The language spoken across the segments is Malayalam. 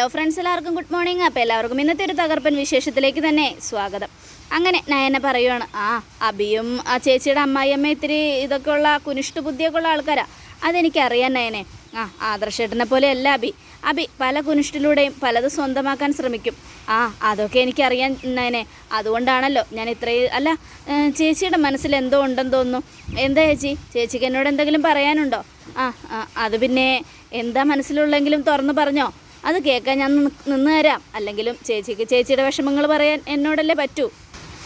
ഹലോ ഫ്രണ്ട്സ് എല്ലാവർക്കും ഗുഡ് മോർണിംഗ് അപ്പോൾ എല്ലാവർക്കും ഇന്നത്തെ ഒരു തകർപ്പൻ വിശേഷത്തിലേക്ക് തന്നെ സ്വാഗതം. അങ്ങനെ നയന പറയുവാണ് ആ അബിയും ആ ചേച്ചിയുടെ അമ്മായിയമ്മ ഇത്തിരി ഇതൊക്കെ ഉള്ള കുനിഷ്ഠ ബുദ്ധിയൊക്കെ ഉള്ള ആൾക്കാരാ. അതെനിക്കറിയാം നയനെ. ആ ആദർശേട്ടനെ പോലെ അല്ല അബി. അബി പല കുനിഷ്ഠിലൂടെയും പലത് സ്വന്തമാക്കാൻ ശ്രമിക്കും. ആ അതൊക്കെ എനിക്കറിയാൻ നയനെ. അതുകൊണ്ടാണല്ലോ ഞാൻ ഇത്രയും അല്ല ചേച്ചിയുടെ മനസ്സിൽ എന്തോ ഉണ്ടെന്ന് തോന്നുന്നു. എന്താ ചേച്ചി? ചേച്ചിക്ക് എന്നോട് എന്തെങ്കിലും പറയാനുണ്ടോ? ആ, അത് പിന്നെ എന്താ മനസ്സിലുള്ളെങ്കിലും തുറന്നു പറഞ്ഞോ. അത് കേൾക്കാൻ ഞാൻ നിന്ന് തരാം. അല്ലെങ്കിലും ചേച്ചിക്ക് ചേച്ചിയുടെ വിഷമങ്ങൾ പറയാൻ എന്നോടല്ലേ പറ്റൂ?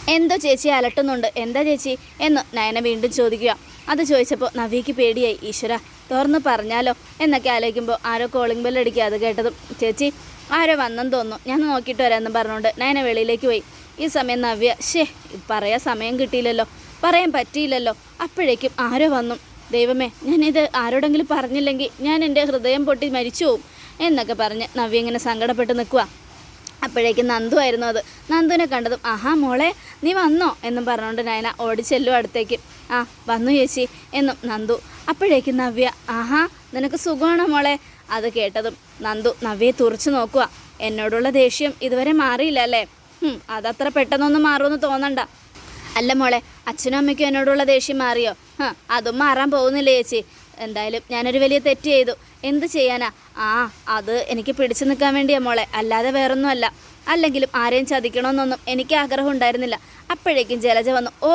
എന്തോ ചേച്ചി അലട്ടുന്നുണ്ട്. എന്താ ചേച്ചി? എന്ന് നയന വീണ്ടും ചോദിക്കുക. അത് ചോദിച്ചപ്പോൾ നവിക്ക് പേടിയായി. ഈശ്വര തുറന്ന് പറഞ്ഞാലോ? എന്നൊക്കെ ആലോചിക്കുമ്പോൾ ആരോ കോളിംഗ് ബെൽ അടിക്കുക. അത് കേട്ടതും ചേച്ചി ആരോ വന്നെന്ന് തോന്നുന്നു. ഞാൻ നോക്കിയിട്ട് വരാമെന്ന് പറഞ്ഞുകൊണ്ട് നയന വെളിയിലേക്ക് പോയി. ഈ സമയം നവ്യ ഷേ പറയാൻ സമയം കിട്ടിയില്ലല്ലോ. പറയാൻ പറ്റിയില്ലല്ലോ. അപ്പോഴേക്കും ആരോ വന്നു. ദൈവമേ ഞാനിത് ആരോടെങ്കിലും പറഞ്ഞില്ലെങ്കിൽ ഞാൻ എന്റെ ഹൃദയം പൊട്ടി മരിച്ചു പോവും എന്നൊക്കെ പറഞ്ഞ് നവ്യ ഇങ്ങനെ സങ്കടപ്പെട്ട് നിൽക്കുക അപ്പോഴേക്കും നന്ദു ആയിരുന്നു അത്. നന്ദുവിനെ കണ്ടതും ആഹാ മോളെ നീ വന്നോ? എന്നും പറഞ്ഞുകൊണ്ട് നയന ഓടിച്ചെല്ലു അടുത്തേക്ക്. ആ വന്നു ചേച്ചി എന്നും നന്ദു. അപ്പോഴേക്കും നവ്യ ആഹാ നിനക്ക് സുഖമാണോ മോളെ? അത് കേട്ടതും നന്ദു നവ്യയെ തുറച്ചു നോക്കുക എന്നോടുള്ള ദേഷ്യം ഇതുവരെ മാറിയില്ല അല്ലേ? അതത്ര പെട്ടെന്നൊന്നും മാറുമെന്ന് തോന്നണ്ട. അല്ല മോളെ അച്ഛനും അമ്മയ്ക്കും എന്നോടുള്ള ദേഷ്യം മാറിയോ? ആ അതും മാറാൻ പോകുന്നില്ല ചേച്ചി. എന്തായാലും ഞാനൊരു വലിയ തെറ്റ് ചെയ്തു. എന്ത് ചെയ്യാനാ? ആ അത് എനിക്ക് പിടിച്ചു നിൽക്കാൻ വേണ്ടിയാ മോളെ. അല്ലാതെ വേറൊന്നുമല്ല. അല്ലെങ്കിലും ആരെയും ചതിക്കണമെന്നൊന്നും എനിക്ക് ആഗ്രഹം ഉണ്ടായിരുന്നില്ല. അപ്പോഴേക്കും ജലജ വന്നു ഓ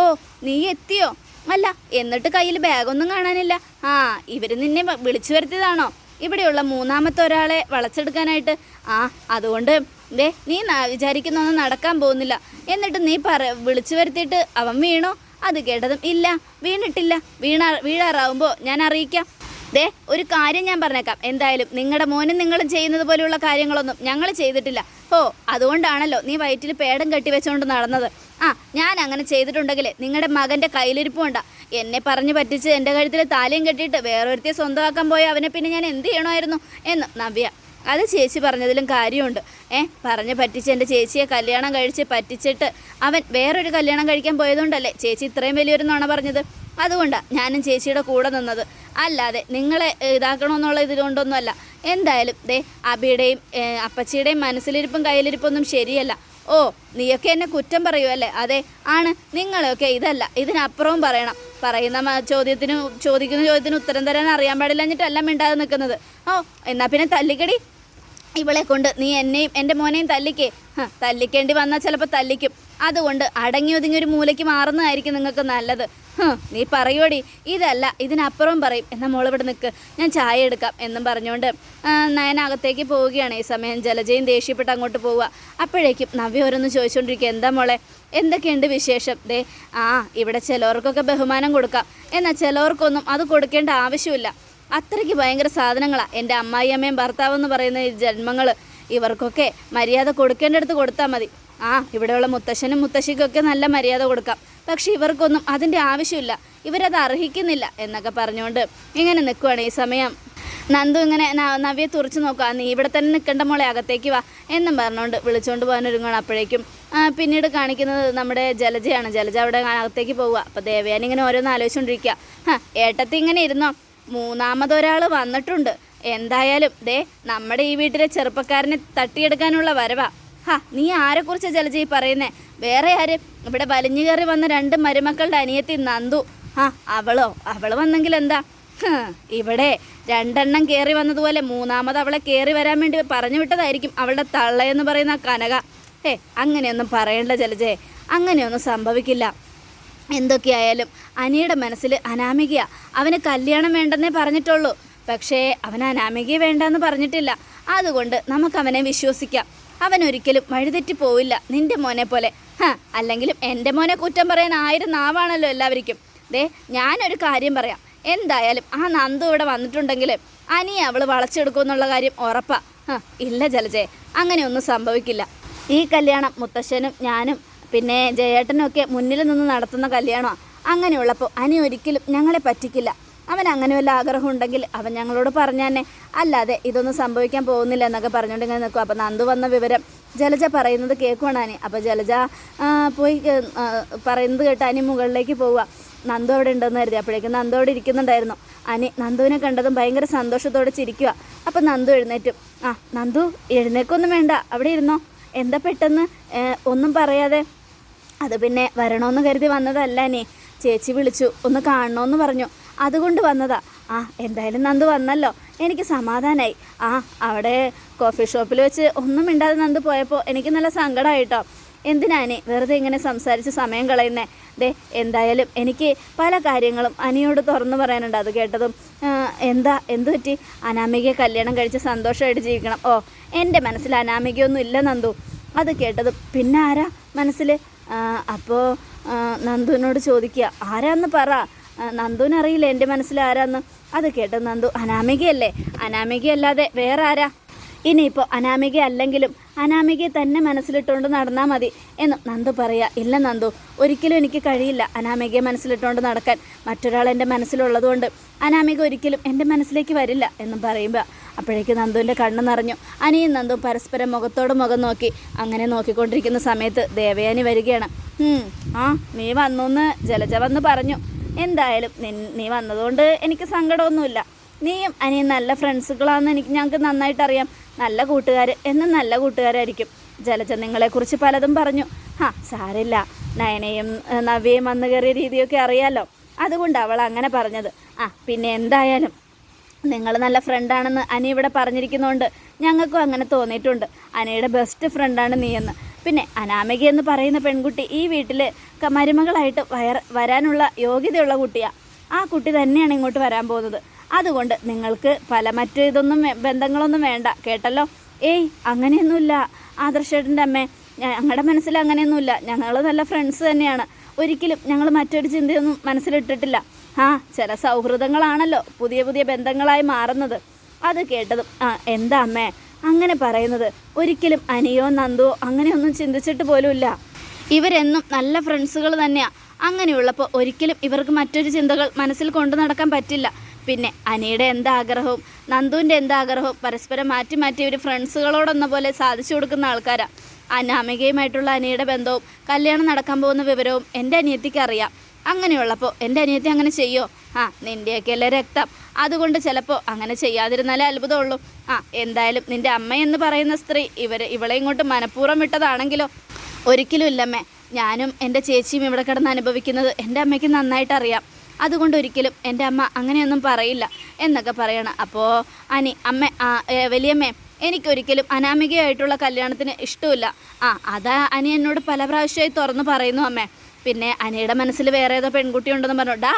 നീ എത്തിയോ? അല്ല എന്നിട്ട് കയ്യിൽ ബാഗൊന്നും കാണാനില്ല. ആ ഇവർ നിന്നെ വിളിച്ചു വരുത്തിയതാണോ? ഇവിടെയുള്ള മൂന്നാമത്തെ ഒരാളെ വളച്ചെടുക്കാനായിട്ട്. ആ അതുകൊണ്ട് ദേ നീ വിചാരിക്കുന്നൊന്നും നടക്കാൻ പോകുന്നില്ല. എന്നിട്ട് നീ പറ വിളിച്ചു വരുത്തിയിട്ട് അവൻ വീണോ? അത് കേട്ടതും ഇല്ല വീണിട്ടില്ല. വീണാ വീഴാറാവുമ്പോൾ ഞാൻ അറിയിക്കാം. ദേ ഒരു കാര്യം ഞാൻ പറഞ്ഞേക്കാം. എന്തായാലും നിങ്ങളുടെ മോനും നിങ്ങളും ചെയ്യുന്നത് പോലെയുള്ള കാര്യങ്ങളൊന്നും ഞങ്ങൾ ചെയ്തിട്ടില്ല. ഓ അതുകൊണ്ടാണല്ലോ നീ വയറ്റിൽ പേടം കെട്ടി വെച്ചുകൊണ്ട് നടന്നത്. ആ ഞാൻ അങ്ങനെ ചെയ്തിട്ടുണ്ടെങ്കിൽ നിങ്ങളുടെ മകന്റെ കയ്യിലിരിപ്പുണ്ട എന്നെ പറഞ്ഞു പറ്റിച്ച് എന്റെ കഴുത്തിൽ താലിയും കെട്ടിയിട്ട് വേറൊരുത്തിയെ സ്വന്തമാക്കാൻ പോയ അവനെ പിന്നെ ഞാൻ എന്ത് ചെയ്യണമായിരുന്നു? എന്ന് നവ്യ അത് ചേച്ചി പറഞ്ഞതിലും കാര്യമുണ്ട്. ഏ പറഞ്ഞ് പറ്റിച്ച് എന്റെ ചേച്ചിയെ കല്യാണം കഴിച്ച് പറ്റിച്ചിട്ട് അവൻ വേറൊരു കല്യാണം കഴിക്കാൻ പോയതുകൊണ്ടല്ലേ ചേച്ചി ഇത്രയും വലിയൊരു നുണ പറഞ്ഞത്? അതുകൊണ്ടാണ് ഞാനും ചേച്ചിയുടെ കൂടെ നിന്നത്. അല്ലാതെ നിങ്ങളെ ഇതാക്കണമെന്നുള്ള ഇതുകൊണ്ടൊന്നുമല്ല എന്തായാലും ദേ അബിയുടെയും അപ്പച്ചിയുടെയും മനസ്സിലിരിപ്പും കയ്യിലിരിപ്പൊന്നും ശരിയല്ല. ഓ നീയൊക്കെ എന്നെ കുറ്റം പറയുമല്ലേ അതെ ആണ്. നിങ്ങളൊക്കെ ഇതല്ല ഇതിനപ്പുറവും പറയണം. പറയുന്ന ചോദ്യത്തിന് ചോദിക്കുന്ന ചോദ്യത്തിന് ഉത്തരം തരാൻ അറിയാൻ പാടില്ലഞ്ഞിട്ടല്ല മിണ്ടാതെ നിൽക്കുന്നത്. ഓ എന്നാൽ പിന്നെ തല്ലിക്കടി. ഇവളെ കൊണ്ട് നീ എന്നെയും എന്റെ മോനെയും തല്ലിക്കേ. തല്ലിക്കേണ്ടി വന്നാൽ ചിലപ്പോൾ തല്ലിക്കും. അതുകൊണ്ട് അടങ്ങി ഒതുങ്ങി ഒരു മൂലയ്ക്ക് മാറുന്നതായിരിക്കും നിങ്ങൾക്ക് നല്ലത്. നീ പറയോടി. ഇതല്ല ഇതിനപ്പുറം പറയും. എന്നാൽ മോളിവിടെ നിൽക്ക് ഞാൻ ചായ എടുക്കാം എന്നും പറഞ്ഞുകൊണ്ട് നയനകത്തേക്ക് പോവുകയാണ്. ഈ സമയം ജലജയും ദേഷ്യപ്പെട്ട് അങ്ങോട്ട് പോവുക. അപ്പോഴേക്കും നവ്യ ഓരോന്ന് ചോദിച്ചുകൊണ്ടിരിക്കുക എന്താ മോളെ? എന്തൊക്കെയുണ്ട് വിശേഷം? ദേ ആ ഇവിടെ ചിലവർക്കൊക്കെ ബഹുമാനം കൊടുക്കാം. എന്നാൽ ചിലവർക്കൊന്നും അത് കൊടുക്കേണ്ട ആവശ്യമില്ല. അത്രയ്ക്ക് ഭയങ്കര സാധനങ്ങളാണ് എന്റെ അമ്മായി അമ്മയും ഭർത്താവ് എന്ന് പറയുന്ന ഈ ജന്മങ്ങൾ ഇവർക്കൊക്കെ മര്യാദ കൊടുക്കേണ്ടടുത്ത് കൊടുത്താൽ മതി. ആ ഇവിടെയുള്ള മുത്തശ്ശനും മുത്തശ്ശിക്കൊക്കെ നല്ല മര്യാദ കൊടുക്കാം. പക്ഷെ ഇവർക്കൊന്നും അതിന്റെ ആവശ്യമില്ല. ഇവരത് അർഹിക്കുന്നില്ല എന്നൊക്കെ പറഞ്ഞുകൊണ്ട് ഇങ്ങനെ നിൽക്കുവാണ് ഈ സമയം. നന്ദു ഇങ്ങനെ നവ്യെ തുറച്ച് നോക്കുക. നീ ഇവിടെ തന്നെ നിൽക്കേണ്ട മോളെ അകത്തേക്ക് വാ എന്നും പറഞ്ഞുകൊണ്ട് വിളിച്ചുകൊണ്ട് പോകാൻ ഒരുങ്ങണം അപ്പോഴേക്കും. പിന്നീട് കാണിക്കുന്നത് നമ്മുടെ ജലജയാണ്. ജലജ അവിടെ അകത്തേക്ക് പോവുക. അപ്പോൾ ദേവയാനി ഇങ്ങനെ ഓരോന്ന് ആലോചിച്ചുകൊണ്ടിരിക്കുക. ഹാ ഏട്ടത്തി ഇങ്ങനെ ഇരുന്നോ? മൂന്നാമതൊരാൾ വന്നിട്ടുണ്ട്. എന്തായാലും ദേ നമ്മുടെ ഈ വീട്ടിലെ ചെറുപ്പക്കാരനെ തട്ടിയെടുക്കാനുള്ള വരവാ. ഹാ നീ ആരെക്കുറിച്ച് ജലജ പറയുന്നേ? വേറെ ആര്? ഇവിടെ വലിഞ്ഞു കയറി വന്ന രണ്ട് മരുമക്കളുടെ അനിയത്തി നന്ദു. ആ അവളോ? അവൾ വന്നെങ്കിൽ എന്താ? ഇവിടെ രണ്ടെണ്ണം കയറി വന്നതുപോലെ മൂന്നാമത് അവളെ കയറി വരാൻ വേണ്ടി പറഞ്ഞു വിട്ടതായിരിക്കും അവളുടെ തള്ളയെന്ന് പറയുന്ന കനക. ഏ അങ്ങനെയൊന്നും പറയണ്ട ജലജയെ അങ്ങനെയൊന്നും സംഭവിക്കില്ല. എന്തൊക്കെയായാലും അനിയുടെ മനസ്സിൽ അനാമികയാ. അവന് കല്യാണം വേണ്ടെന്നേ പറഞ്ഞിട്ടുള്ളൂ. പക്ഷേ അവൻ അനാമികയെ വേണ്ടെന്ന് പറഞ്ഞിട്ടില്ല. അതുകൊണ്ട് നമുക്ക് അവനെ വിശ്വസിക്കാം. അവൻ ഒരിക്കലും വഴിതെറ്റി പോവില്ല. നിന്റെ മോനെ പോലെ. ഹാ അല്ലെങ്കിലും എന്റെ മോനെ കുറ്റം പറയാൻ ആയിരം നാവാണല്ലോ എല്ലാവർക്കും. ദേ ഞാനൊരു കാര്യം പറയാം. എന്തായാലും ആ നന്ദു ഇവിടെ വന്നിട്ടുണ്ടെങ്കിൽ അനി അവൾ വളച്ചെടുക്കുമെന്നുള്ള കാര്യം ഉറപ്പാ. ഇല്ല ജലജയെ അങ്ങനെയൊന്നും സംഭവിക്കില്ല. ഈ കല്യാണം മുത്തശ്ശനും ഞാനും പിന്നെ ജയേട്ടനും ഒക്കെ മുന്നിൽ നിന്ന് നടത്തുന്ന കല്യാണമാണ് അങ്ങനെയുള്ളപ്പോൾ അനി ഒരിക്കലും ഞങ്ങളെ പറ്റിക്കില്ല. അവൻ അങ്ങനെ വല്ല ആഗ്രഹം ഉണ്ടെങ്കിൽ അവൻ ഞങ്ങളോട് പറഞ്ഞു തന്നെ അല്ലാതെ ഇതൊന്നും സംഭവിക്കാൻ പോകുന്നില്ല എന്നൊക്കെ പറഞ്ഞുകൊണ്ട് ഇങ്ങനെ നിൽക്കും. അപ്പോൾ നന്ദു വന്ന വിവരം ജലജ പറയുന്നത് കേൾക്കുവാണ് അപ്പോൾ ജലജ പോയി പറയുന്നത് കേട്ട് അനി മുകളിലേക്ക് പോവുക. നന്ദു അവിടെ ഉണ്ടെന്ന് കരുതി. അപ്പോഴേക്കും നന്ദു അവിടെ ഇരിക്കുന്നുണ്ടായിരുന്നു. അനി നന്ദുവിനെ കണ്ടതും ഭയങ്കര സന്തോഷത്തോടെ ചിരിക്കുക അപ്പം നന്ദു എഴുന്നേറ്റും. ആ നന്ദു എഴുന്നേക്കൊന്നും വേണ്ട. അവിടെ ഇരുന്നോ. എന്താ പെട്ടെന്ന്? ഒന്നും പറയാതെ. അത് പിന്നെ വരണമെന്ന് കരുതി വന്നതല്ല അനി. ചേച്ചി വിളിച്ചു. ഒന്ന് കാണണമെന്ന് പറഞ്ഞു. അതുകൊണ്ട് വന്നതാ. ആ എന്തായാലും നന്ദു വന്നല്ലോ. എനിക്ക് സമാധാനമായി ആ അവിടെ കോഫി ഷോപ്പിൽ വെച്ച് ഒന്നും മിണ്ടാതെ നന്ദു പോയപ്പോൾ എനിക്ക് നല്ല സങ്കടമായിട്ടോ എന്തിനാനി വെറുതെ ഇങ്ങനെ സംസാരിച്ച് സമയം കളയുന്നേ? ദേ എന്തായാലും എനിക്ക് പല കാര്യങ്ങളും അനിയോട് തുറന്നു പറയാനുണ്ട്. അത് കേട്ടതും എന്താ എന്തു പറ്റി? അനാമികയെ കല്യാണം കഴിച്ച് സന്തോഷമായിട്ട് ജീവിക്കണം. ഓ എന്റെ മനസ്സിൽ അനാമികയൊന്നും ഇല്ല നന്ദു. അത് കേട്ടതും പിന്നെ ആരാ മനസ്സിൽ അപ്പോൾ നന്ദുവിനോട് ചോദിക്കുക. ആരാന്ന് പറ. നന്ദുവിനറിയില്ല എന്റെ മനസ്സിൽ ആരാന്ന്? അത് കേട്ട നന്ദു അനാമികയല്ലേ? അനാമികയല്ലാതെ വേറെ ആരാ? ഇനിയിപ്പോൾ അനാമിക അല്ലെങ്കിലും അനാമികയെ തന്നെ മനസ്സിലിട്ടുകൊണ്ട് നടന്നാൽ മതി എന്ന് നന്ദു പറയാ. ഇല്ല നന്ദു ഒരിക്കലും എനിക്ക് കഴിയില്ല അനാമികയെ മനസ്സിലിട്ടുകൊണ്ട് നടക്കാൻ. മറ്റൊരാൾ എന്റെ മനസ്സിലുള്ളതുകൊണ്ട് അനാമിക ഒരിക്കലും എന്റെ മനസ്സിലേക്ക് വരില്ല എന്നും പറയുമ്പോൾ അപ്പോഴേക്ക് നന്ദുവിന്റെ കണ്ണ് നിറഞ്ഞു. അനിയും നന്ദു പരസ്പരം മുഖത്തോട് മുഖം നോക്കി അങ്ങനെ നോക്കിക്കൊണ്ടിരിക്കുന്ന സമയത്ത് ദേവയാനി വരികയാണ്. ആ നീ വന്നൂന്ന്? ജലജ വന്ന് പറഞ്ഞു. എന്തായാലും നീ വന്നതുകൊണ്ട് എനിക്ക് സങ്കടമൊന്നുമില്ല. നീയും അനിയും നല്ല ഫ്രണ്ട്സുകളാണെന്ന് എനിക്ക് ഞങ്ങൾക്ക് നന്നായിട്ട് അറിയാം നല്ല കൂട്ടുകാർ എന്നും നല്ല കൂട്ടുകാരായിരിക്കും. ജലജ നിങ്ങളെക്കുറിച്ച് പലതും പറഞ്ഞു. ആ സാരില്ല. നയനയും നവ്യയും വന്നു കയറിയ രീതിയൊക്കെ അറിയാലോ. അതുകൊണ്ട് അവൾ അങ്ങനെ പറഞ്ഞത്. ആ പിന്നെ എന്തായാലും നിങ്ങൾ നല്ല ഫ്രണ്ടാണെന്ന് അനി ഇവിടെ പറഞ്ഞിരിക്കുന്നതുകൊണ്ട് ഞങ്ങൾക്കും അങ്ങനെ തോന്നിയിട്ടുണ്ട്. അനിയുടെ ബെസ്റ്റ് ഫ്രണ്ടാണ് നീയെന്ന്. പിന്നെ അനാമിക എന്ന് പറയുന്ന പെൺകുട്ടി ഈ വീട്ടിൽ മരുമകളായിട്ട് വയർ വരാനുള്ള യോഗ്യതയുള്ള കുട്ടിയാണ് ആ കുട്ടി തന്നെയാണ് ഇങ്ങോട്ട് വരാൻ പോകുന്നത്. അതുകൊണ്ട് നിങ്ങൾക്ക് പല മറ്റ് ഇതൊന്നും ബന്ധങ്ങളൊന്നും വേണ്ട. കേട്ടല്ലോ? ഏയ് അങ്ങനെയൊന്നുമില്ല. ആദർശേട്ടന്റെ അമ്മേ ഞങ്ങളുടെ മനസ്സിൽ അങ്ങനെയൊന്നുമില്ല. ഞങ്ങൾ നല്ല ഫ്രണ്ട്സ് തന്നെയാണ്. ഒരിക്കലും ഞങ്ങൾ മറ്റൊരു ചിന്തയൊന്നും മനസ്സിലിട്ടിട്ടില്ല. ആ ചില സൗഹൃദങ്ങളാണല്ലോ പുതിയ പുതിയ ബന്ധങ്ങളായി മാറുന്നത്. അത് കേട്ടതും ആ എന്താ അമ്മേ? അങ്ങനെ പറയുന്നത്. ഒരിക്കലും അനിയോ നന്ദോ അങ്ങനെയൊന്നും ചിന്തിച്ചിട്ട് പോലുമില്ല. ഇവരെന്നും നല്ല ഫ്രണ്ട്സുകൾ തന്നെയാണ് അങ്ങനെയുള്ളപ്പോൾ ഒരിക്കലും ഇവർക്ക് മറ്റൊരു ചിന്തകൾ മനസ്സിൽ കൊണ്ടു നടക്കാൻ പറ്റില്ല. പിന്നെ അനിയുടെ എന്താഗ്രഹവും നന്ദുവിന്റെ എന്താഗ്രഹവും പരസ്പരം മാറ്റി മാറ്റി ഇവർ ഫ്രണ്ട്സുകളോടൊന്ന പോലെ സാധിച്ചു കൊടുക്കുന്ന ആൾക്കാരാണ് അനാമികയുമായിട്ടുള്ള അനിയുടെ ബന്ധവും കല്യാണം നടക്കാൻ പോകുന്ന വിവരവും എന്റെ അനിയത്തിക്ക് അറിയാം. അങ്ങനെയുള്ളപ്പോൾ എന്റെ അനിയത്തി അങ്ങനെ ചെയ്യോ? ആ നിന്റെയൊക്കെ അല്ലേ രക്തം? അതുകൊണ്ട് ചിലപ്പോൾ അങ്ങനെ ചെയ്യാതിരുന്നാലേ അത്ഭുതമുള്ളൂ. ആ എന്തായാലും നിന്റെ അമ്മയെന്ന് പറയുന്ന സ്ത്രീ ഇവർ ഇവളെ ഇങ്ങോട്ട് മനഃപൂർവം വിട്ടതാണെങ്കിലോ? ഒരിക്കലും ഇല്ലമ്മേ. ഞാനും എന്റെ ചേച്ചിയും ഇവിടെ കിടന്ന് അനുഭവിക്കുന്നത് എന്റെ അമ്മയ്ക്ക് നന്നായിട്ട് അറിയാം അതുകൊണ്ട് ഒരിക്കലും എന്റെ അമ്മ അങ്ങനെയൊന്നും പറയില്ല എന്നൊക്കെ പറയണം. അപ്പോൾ അനി അമ്മ ആ, വലിയമ്മേ എനിക്കൊരിക്കലും അനാമികയായിട്ടുള്ള കല്യാണത്തിന് ഇഷ്ടമില്ല. ആ അതാ അനി എന്നോട് പല പ്രാവശ്യമായി തുറന്ന് പറയുന്നു അമ്മേ. പിന്നെ അനയുടെ മനസ്സിൽ വേറെ ഏതോ പെൺകുട്ടി ഉണ്ടെന്ന് പറഞ്ഞു. ഡാ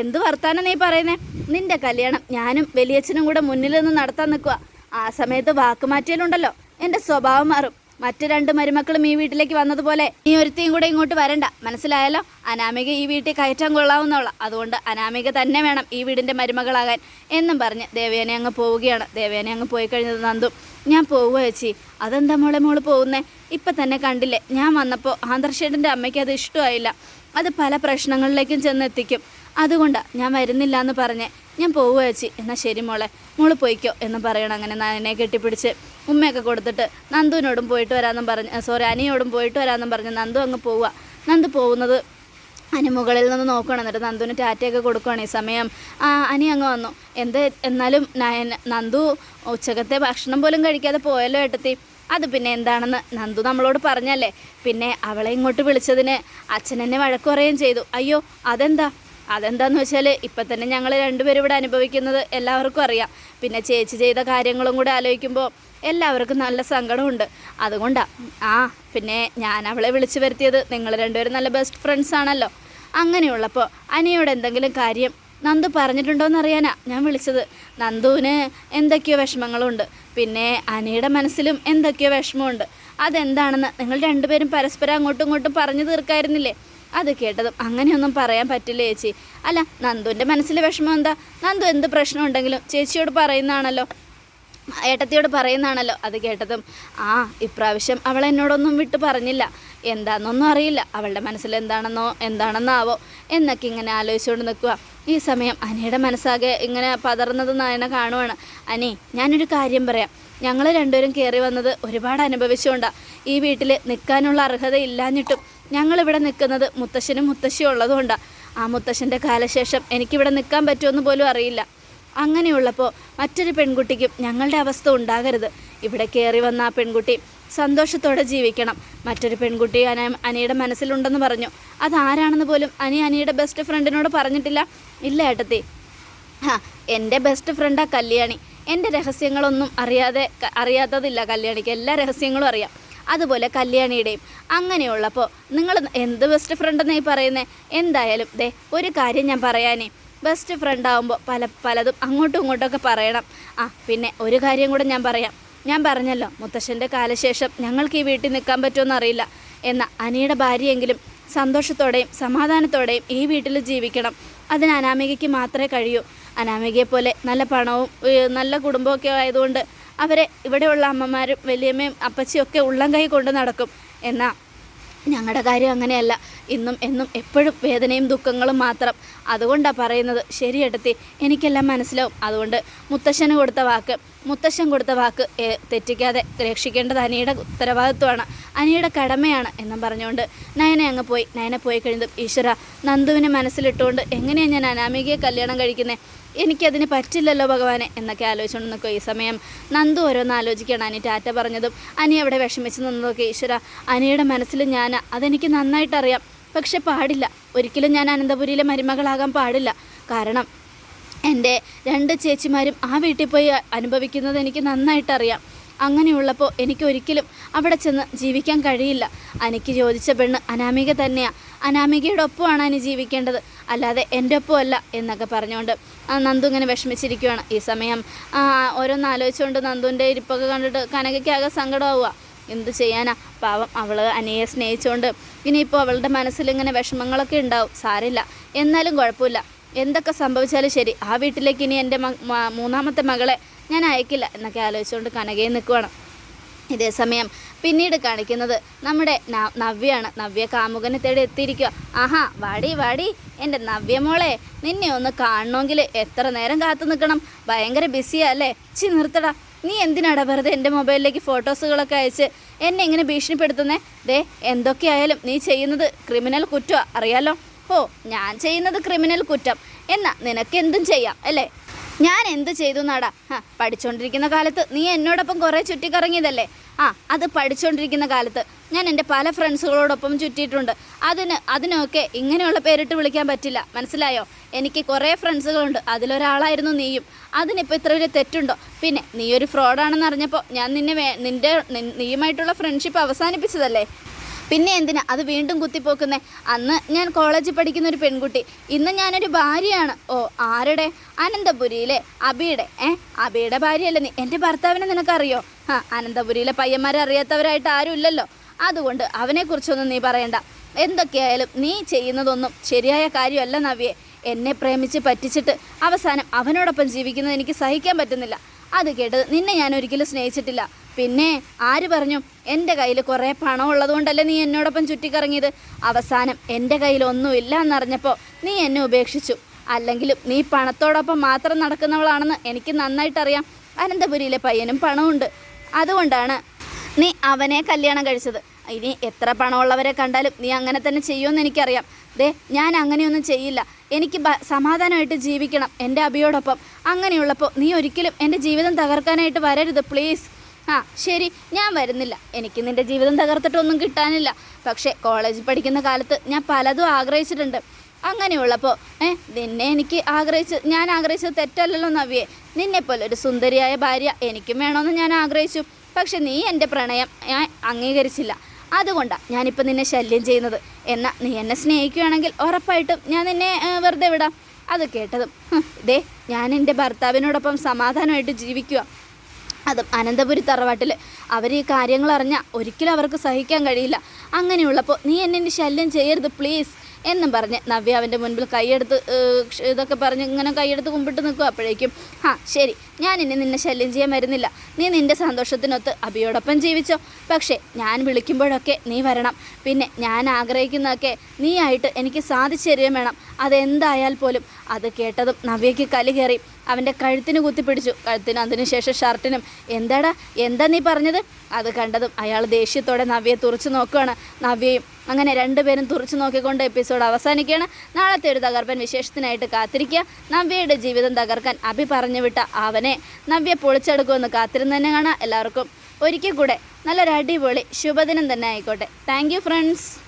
എന്ത് വർത്താനം നീ പറയുന്നേ? നിന്റെ കല്യാണം ഞാനും വലിയച്ഛനും കൂടെ മുന്നിൽ നിന്ന് നടത്താൻ നിൽക്കുക ആ സമയത്ത് വാക്കുമാറ്റിയാലുണ്ടല്ലോ എന്റെ സ്വഭാവം മാറും. മറ്റു രണ്ട് മരുമക്കളും ഈ വീട്ടിലേക്ക് വന്നതുപോലെ നീ ഒരുത്തിയും കൂടെ ഇങ്ങോട്ട് വരണ്ട. മനസ്സിലായാലോ അനാമിക ഈ വീട്ടിൽ കയറ്റാൻ കൊള്ളാവുന്നവള. അതുകൊണ്ട് അനാമിക തന്നെ വേണം ഈ വീടിന്റെ മരുമകളാകാൻ. എന്നും പറഞ്ഞ് ദേവേനെ അങ്ങ് പോവുകയാണ്. ദേവേനെ അങ്ങ് പോയി കഴിഞ്ഞത് നന്ദു. ഞാൻ പോവുക ചേച്ചി. അതെന്താ മോളെ മോൾ പോകുന്നേ? ഇപ്പം തന്നെ കണ്ടില്ലേ ഞാൻ വന്നപ്പോൾ ആദർശേട്ടന്റെ അമ്മയ്ക്ക് അത് ഇഷ്ടമായില്ല. അത് പല പ്രശ്നങ്ങളിലേക്കും ചെന്നെത്തിക്കും അതുകൊണ്ടാണ് ഞാൻ വരുന്നില്ല എന്ന് പറഞ്ഞ്. ഞാൻ പോവുക ചേച്ചി. എന്നാൽ ശരി മോളെ മോൾ പോയിക്കോ എന്ന് പറയണം അങ്ങനെ നയനെ കെട്ടിപ്പിടിച്ച്. ഉമ്മയൊക്കെ കൊടുത്തിട്ട് നന്ദുവിനോടും പോയിട്ട് വരാമെന്നും പറഞ്ഞ് സോറി അനിയോടും പോയിട്ട് വരാമെന്നും പറഞ്ഞ് നന്ദു അങ്ങ് പോവുക നന്ദു പോകുന്നത് അനി മുകളിൽ നിന്ന് നോക്കണം. എന്നിട്ട് നന്ദുവിന് ടാറ്റയൊക്കെ കൊടുക്കുകയാണ് ഈ സമയം. ആ അനി അങ്ങ് വന്നു. എന്ത് എന്നാലും നയൻ നന്ദു ഉച്ചകത്തെ ഭക്ഷണം പോലും കഴിക്കാതെ പോയല്ലോ ഏട്ടത്തി. അത് പിന്നെ എന്താണെന്ന് നന്ദു നമ്മളോട് പറഞ്ഞല്ലേ. പിന്നെ അവളെ ഇങ്ങോട്ട് വിളിച്ചതിന് അച്ഛൻ എന്നെ വഴക്ക് പറയുകയും ചെയ്തു. അയ്യോ അതെന്താ? അതെന്താന്ന് വെച്ചാൽ ഇപ്പം തന്നെ ഞങ്ങൾ രണ്ടുപേരും ഇവിടെ അനുഭവിക്കുന്നത് എല്ലാവർക്കും അറിയാം. പിന്നെ ചേച്ചി ചെയ്ത കാര്യങ്ങളും കൂടെ ആലോചിക്കുമ്പോൾ എല്ലാവർക്കും നല്ല സങ്കടമുണ്ട്. അതുകൊണ്ടാണ് ആ പിന്നെ ഞാൻ അവളെ വിളിച്ചു വരുത്തിയത് നിങ്ങൾ രണ്ടുപേരും നല്ല ബെസ്റ്റ് ഫ്രണ്ട്സ് ആണല്ലോ. അങ്ങനെയുള്ളപ്പോൾ അനിയോട് എന്തെങ്കിലും കാര്യം നന്ദു പറഞ്ഞിട്ടുണ്ടോയെന്ന് അറിയാനാ ഞാൻ വിളിച്ചത്. നന്ദുവിന് എന്തൊക്കെയോ വിഷമങ്ങളുണ്ട്. പിന്നെ അനിയുടെ മനസ്സിലും എന്തൊക്കെയോ വിഷമമുണ്ട്. അതെന്താണെന്ന് നിങ്ങൾ രണ്ടുപേരും പരസ്പരം അങ്ങോട്ടും ഇങ്ങോട്ടും പറഞ്ഞു തീർക്കായിരുന്നില്ലേ? അത് കേട്ടതും അങ്ങനെയൊന്നും പറയാൻ പറ്റില്ല ചേച്ചി? അല്ല നന്ദുവിന്റെ മനസ്സിലെ വിഷമം എന്താ? നന്ദു എന്ത് പ്രശ്നമുണ്ടെങ്കിലും ചേച്ചിയോട് പറയുന്നതാണല്ലോ. ഏട്ടത്തിയോട് പറയുന്നതാണല്ലോ അത് കേട്ടതും ആ ഇപ്രാവശ്യം അവൾ എന്നോടൊന്നും വിട്ട് പറഞ്ഞില്ല. എന്താണെന്നൊന്നും അറിയില്ല. അവളുടെ മനസ്സിൽ എന്താണെന്നോ എന്താണെന്നാവോ എന്നൊക്കെ ഇങ്ങനെ ആലോചിച്ചുകൊണ്ട് നിൽക്കുക ഈ സമയം അനിയുടെ മനസ്സാകെ ഇങ്ങനെ പതർന്നത് നയന കാണുവാണ്. അനി ഞാനൊരു കാര്യം പറയാം. ഞങ്ങൾ രണ്ടുപേരും കയറി വന്നത് ഒരുപാട് അനുഭവിച്ചുകൊണ്ടാണ് ഈ വീട്ടിൽ നിൽക്കാനുള്ള അർഹത ഇല്ലാഞ്ഞിട്ടും ഞങ്ങളിവിടെ നിൽക്കുന്നത് മുത്തശ്ശനും മുത്തശ്ശിയും ഉള്ളതുകൊണ്ടാണ് ആ മുത്തശ്ശന്റെ കാലശേഷം എനിക്കിവിടെ നിൽക്കാൻ പറ്റുമെന്ന് പോലും അറിയില്ല. അങ്ങനെയുള്ളപ്പോൾ മറ്റൊരു പെൺകുട്ടിക്കും ഞങ്ങളുടെ അവസ്ഥ ഉണ്ടാകരുത്. ഇവിടെ കയറി വന്ന ആ പെൺകുട്ടി സന്തോഷത്തോടെ ജീവിക്കണം. മറ്റൊരു പെൺകുട്ടി അന അനിയുടെ മനസ്സിലുണ്ടെന്ന് പറഞ്ഞു. അതാരാണെന്ന് പോലും അനി അനിയുടെ ബെസ്റ്റ് ഫ്രണ്ടിനോട് പറഞ്ഞിട്ടില്ല. ഇല്ല ഏട്ടത്തി. ആ എന്റെ ബെസ്റ്റ് ഫ്രണ്ടാ കല്യാണി. എന്റെ രഹസ്യങ്ങളൊന്നും അറിയാതെ അറിയാത്തതില്ല കല്യാണിക്ക്. എല്ലാ രഹസ്യങ്ങളും അറിയാം. അതുപോലെ കല്യാണിയുടെയും അങ്ങനെയുള്ളപ്പോൾ നിങ്ങൾ എന്ത് ബെസ്റ്റ് ഫ്രണ്ടെന്നേ പറയുന്നത് എന്തായാലും ദേ ഒരു കാര്യം ഞാൻ പറയാനേ. ബെസ്റ്റ് ഫ്രണ്ട് ആകുമ്പോൾ പല പലതും അങ്ങോട്ടും ഇങ്ങോട്ടൊക്കെ പറയണം. ആ പിന്നെ ഒരു കാര്യം കൂടെ ഞാൻ പറയാം. ഞാൻ പറഞ്ഞല്ലോ മുത്തശ്ശന്റെ കാലശേഷം ഞങ്ങൾക്ക് ഈ വീട്ടിൽ നിൽക്കാൻ പറ്റുമെന്ന് അറിയില്ല. എന്ന അനിയുടെ ഭാര്യയെങ്കിലും സന്തോഷത്തോടെയും സമാധാനത്തോടെയും ഈ വീട്ടിൽ ജീവിക്കണം. അതിന് അനാമികയ്ക്ക് മാത്രമേ കഴിയൂ. അനാമികയെ പോലെ നല്ല പണവും നല്ല കുടുംബമൊക്കെ ആയതുകൊണ്ട് അവരെ ഇവിടെയുള്ള അമ്മമാരും വലിയമ്മയും അപ്പച്ചിയും ഒക്കെ ഉള്ളം കൈ കൊണ്ട് നടക്കും. എന്നാൽ ഞങ്ങളുടെ കാര്യം അങ്ങനെയല്ല. ഇന്നും എന്നും എപ്പോഴും വേദനയും ദുഃഖങ്ങളും മാത്രം. അതുകൊണ്ടാണ് പറയുന്നത്. ശരി എടുത്തി എനിക്കെല്ലാം മനസ്സിലാവും. അതുകൊണ്ട് മുത്തശ്ശന് കൊടുത്ത വാക്ക് മുത്തശ്ശൻ കൊടുത്ത വാക്ക് തെറ്റിക്കാതെ രക്ഷിക്കേണ്ടത് അനിയുടെ ഉത്തരവാദിത്വമാണ്. അനിയുടെ കടമയാണ് എന്നും പറഞ്ഞുകൊണ്ട് നയനെ അങ്ങ് പോയി. നയനെ പോയി കഴിഞ്ഞതും ഈശ്വര നന്ദുവിനെ മനസ്സിലിട്ടുകൊണ്ട് എങ്ങനെയാണ് ഞാൻ അനാമികയെ കല്യാണം കഴിക്കുന്നത് എനിക്കതിന് പറ്റില്ലല്ലോ ഭഗവാനെ എന്നൊക്കെ ആലോചിച്ചുകൊണ്ട് നിൽക്കുക ഈ സമയം നന്ദു ഓരോന്ന് ആലോചിക്കുകയാണ്. അനി ടാറ്റ പറഞ്ഞതും അനി അവിടെ വിഷമിച്ച് നിന്നതൊക്കെ ഈശ്വര അനിയുടെ മനസ്സിൽ ഞാൻ അതെനിക്ക് നന്നായിട്ടറിയാം. പക്ഷെ പാടില്ല. ഒരിക്കലും ഞാൻ അനന്തപുരിയിലെ മരുമകളാകാൻ പാടില്ല. കാരണം എന്റെ രണ്ട് ചേച്ചിമാരും ആ വീട്ടിൽ പോയി അനുഭവിക്കുന്നത് എനിക്ക് നന്നായിട്ടറിയാം. അങ്ങനെയുള്ളപ്പോൾ എനിക്ക് ഒരിക്കലും അവിടെ ചെന്ന് ജീവിക്കാൻ കഴിയില്ല. അനിക്ക് ചോദിച്ച പെണ്ണ് അനാമിക തന്നെയാണ് അനാമികയുടെ ഒപ്പമാണ് അനി ജീവിക്കേണ്ടത്. അല്ലാതെ എന്റെ ഒപ്പമല്ല എന്നൊക്കെ പറഞ്ഞുകൊണ്ട് നന്ദു ഇങ്ങനെ വിഷമിച്ചിരിക്കുകയാണ് ഈ സമയം ഓരോന്ന് ആലോചിച്ചുകൊണ്ട് നന്ദുവിന്റെ ഇരിപ്പൊക്കെ കണ്ടിട്ട് കനകയ്ക്കാകെ സങ്കടമാവുക. എന്ത് ചെയ്യാനാ? പാവം അവൾ അനിയെ സ്നേഹിച്ചുകൊണ്ട് ഇനിയിപ്പോൾ അവളുടെ മനസ്സിൽ ഇങ്ങനെ വിഷമങ്ങളൊക്കെ ഉണ്ടാവും. സാരില്ല. എന്നാലും കുഴപ്പമില്ല. എന്തൊക്കെ സംഭവിച്ചാലും ശരി. ആ വീട്ടിലേക്ക് ഇനി എന്റെ മൂന്നാമത്തെ മകളെ ഞാൻ അയക്കില്ല എന്നൊക്കെ ആലോചിച്ചുകൊണ്ട് കനകയെ നിൽക്കുവാണ്. ഇതേസമയം പിന്നീട് കാണിക്കുന്നത് നമ്മുടെ നവ്യാണ്. നവ്യ കാമുകനെ തേടി എത്തിയിരിക്കുക ആഹാ വാടി വാടി. എന്റെ നവ്യമോളെ നിന്നെ ഒന്ന് കാണണമെങ്കിൽ എത്ര നേരം കാത്തു നിൽക്കണം? ഭയങ്കര ബിസിയാ അല്ലേ? ചി നിർത്തടാ. നീ എന്തിനാടാ വെറുതെ എന്റെ മൊബൈലിലേക്ക് ഫോട്ടോസുകളൊക്കെ അയച്ച് എന്നെ ഇങ്ങനെ ഭീഷണിപ്പെടുത്തുന്നേ? ദേ എന്തൊക്കെയായാലും നീ ചെയ്യുന്നത് ക്രിമിനൽ കുറ്റമാണ് അറിയാലോ? ഓ ഞാൻ ചെയ്യുന്നത് ക്രിമിനൽ കുറ്റം. എന്നാ നിനക്ക് എന്തും ചെയ്യാം അല്ലേ? ഞാൻ എന്ത് ചെയ്തു നാടാ? ആ പഠിച്ചുകൊണ്ടിരിക്കുന്ന കാലത്ത് നീ എന്നോടൊപ്പം കുറേ ചുറ്റിക്കറങ്ങിയതല്ലേ? ആ അത് പഠിച്ചുകൊണ്ടിരിക്കുന്ന കാലത്ത് ഞാൻ എന്റെ പല ഫ്രണ്ട്സുകളോടൊപ്പം ചുറ്റിയിട്ടുണ്ട്. അതിന് അതിനൊക്കെ ഇങ്ങനെയുള്ള പേരിട്ട് വിളിക്കാൻ പറ്റില്ല മനസ്സിലായോ? എനിക്ക് കുറേ ഫ്രണ്ട്സുകളുണ്ട് അതിലൊരാളായിരുന്നു നീയും. അതിനിപ്പോൾ ഇത്ര വലിയ തെറ്റുണ്ടോ? പിന്നെ നീ ഒരു ഫ്രോഡാണെന്ന് അറിഞ്ഞപ്പോൾ ഞാൻ നിന്നെ നിന്റെ നിൻ- നീയുമായിട്ടുള്ള ഫ്രണ്ട്ഷിപ്പ് അവസാനിപ്പിച്ചതല്ലേ? പിന്നെ എന്തിനാ? അത് വീണ്ടും കുത്തിപ്പോക്കുന്നേ. അന്ന് ഞാൻ കോളേജിൽ പഠിക്കുന്ന ഒരു പെൺകുട്ടി. ഇന്ന് ഞാനൊരു ഭാര്യയാണ്. ഓ ആരുടെ? അനന്തപുരിയിലെ അബിയുടെ. ഏ അബിയുടെ ഭാര്യയല്ലേ നീ? എന്റെ ഭർത്താവിനെ നിനക്കറിയോ? ആ അനന്തപുരിയിലെ പയ്യന്മാരെ അറിയാത്തവരായിട്ട് ആരും ഇല്ലല്ലോ അതുകൊണ്ട് അവനെക്കുറിച്ചൊന്നും നീ പറയണ്ട. എന്തൊക്കെയായാലും നീ ചെയ്യുന്നതൊന്നും ശരിയായ കാര്യമല്ല നവ്യെ. എന്നെ പ്രേമിച്ച് പറ്റിച്ചിട്ട് അവസാനം അവനോടൊപ്പം ജീവിക്കുന്നത് എനിക്ക് സഹിക്കാൻ പറ്റുന്നില്ല. അത് കേട്ടത് നിന്നെ ഞാൻ ഒരിക്കലും സ്നേഹിച്ചിട്ടില്ല. പിന്നെ ആര് പറഞ്ഞു എന്റെ കയ്യിൽ കുറേ പണം ഉള്ളതുകൊണ്ടല്ലേ നീ എന്നോടൊപ്പം ചുറ്റിക്കറങ്ങിയത്? അവസാനം എന്റെ കയ്യിൽ ഒന്നുമില്ല എന്നറിഞ്ഞപ്പോൾ നീ എന്നെ ഉപേക്ഷിച്ചു. അല്ലെങ്കിലും നീ പണത്തോടൊപ്പം മാത്രം നടക്കുന്നവളാണെന്ന് എനിക്ക് നന്നായിട്ടറിയാം. അനന്തപുരിയിലെ പയ്യനും പണമുണ്ട് അതുകൊണ്ടാണ് നീ അവനെ കല്യാണം കഴിച്ചത്. ഇനി എത്ര പണമുള്ളവരെ കണ്ടാലും നീ അങ്ങനെ തന്നെ ചെയ്യുമെന്ന് എനിക്കറിയാം. ദേ ഞാൻ അങ്ങനെയൊന്നും ചെയ്യില്ല. എനിക്ക് സമാധാനമായിട്ട് ജീവിക്കണം എന്റെ അബിയോടൊപ്പം. അങ്ങനെയുള്ളപ്പോൾ നീ ഒരിക്കലും എന്റെ ജീവിതം തകർക്കാനായിട്ട് വരരുത് പ്ലീസ് ആ ശരി ഞാൻ വരുന്നില്ല. എനിക്ക് നിന്റെ ജീവിതം തകർത്തിട്ടൊന്നും കിട്ടാനില്ല. പക്ഷേ കോളേജ് പഠിക്കുന്ന കാലത്ത് ഞാൻ പലതും ആഗ്രഹിച്ചിട്ടുണ്ട്. അങ്ങനെയുള്ളപ്പോൾ ഏ നിന്നെ എനിക്ക് ആഗ്രഹിച്ച് ഞാൻ ആഗ്രഹിച്ചത് തെറ്റല്ലല്ലോ നവ്യെ. നിന്നെപ്പോലെ ഒരു സുന്ദരിയായ ഭാര്യ എനിക്കും വേണമെന്ന് ഞാൻ ആഗ്രഹിച്ചു. പക്ഷെ നീ എന്റെ പ്രണയം ഞാൻ അംഗീകരിച്ചില്ല. അതുകൊണ്ടാണ് ഞാനിപ്പോൾ നിന്നെ ശല്യം ചെയ്യുന്നത്. എന്നാൽ നീ എന്നെ സ്നേഹിക്കുകയാണെങ്കിൽ ഉറപ്പായിട്ടും ഞാൻ നിന്നെ വെറുതെ വിടാം. അത് കേട്ടതും ദേ ഞാൻ എന്റെ ഭർത്താവിനോടൊപ്പം സമാധാനമായിട്ട് ജീവിക്കുക അതും അനന്തപുരി തറവാട്ടിൽ അവർ ഈ കാര്യങ്ങൾ അറിഞ്ഞാൽ ഒരിക്കലും അവർക്ക് സഹിക്കാൻ കഴിയില്ല. അങ്ങനെയുള്ളപ്പോൾ നീ എന്നെ ശല്യം ചെയ്യരുത് പ്ലീസ്. എന്നും പറഞ്ഞ് നവ്യ അവന്റെ മുൻപിൽ കൈയെടുത്ത് ഇതൊക്കെ പറഞ്ഞ് ഇങ്ങനെ കൈയെടുത്ത് കുമ്പിട്ട് നിൽക്കും. അപ്പോഴേക്കും ആ ശരി. ഞാൻ ഇനി നിന്നെ ശല്യം ചെയ്യാൻ വരുന്നില്ല. നീ നിന്റെ സന്തോഷത്തിനൊത്ത് അബിയോടൊപ്പം ജീവിച്ചോ. പക്ഷേ ഞാൻ വിളിക്കുമ്പോഴൊക്കെ നീ വരണം. പിന്നെ ഞാൻ ആഗ്രഹിക്കുന്നതൊക്കെ നീ ആയിട്ട് എനിക്ക് സാധിച്ചു തരുകയും വേണം. അതെന്തായാൽ പോലും. അത് കേട്ടതും നവ്യയ്ക്ക് കലി കയറി അവന്റെ കഴുത്തിന് കുത്തിപ്പിടിച്ചു കഴുത്തിന് അതിനുശേഷം ഷർട്ടിനും എന്താടാ? എന്താ നീ പറഞ്ഞത്? അത് കണ്ടതും അയാൾ ദേഷ്യത്തോടെ നവ്യയെ തുറച്ചു നോക്കുകയാണ് നവ്യയും അങ്ങനെ രണ്ടുപേരും തുറച്ചു നോക്കിക്കൊണ്ട് എപ്പിസോഡ് അവസാനിക്കുകയാണ്. നാളത്തെ ഒരു തകർപ്പൻ വിശേഷത്തിനായിട്ട് കാത്തിരിക്കുക. നവ്യയുടെ ജീവിതം തകർക്കാൻ അഭി പറഞ്ഞു വിട്ട അവനെ നവ്യ പൊളിച്ചെടുക്കുമെന്ന് കാത്തിരുന്ന് തന്നെ കാണാം. എല്ലാവർക്കും ഒരിക്കൽ കൂടെ നല്ലൊരു അടിപൊളി ശുഭദിനം തന്നെ ആയിക്കോട്ടെ. Thank friends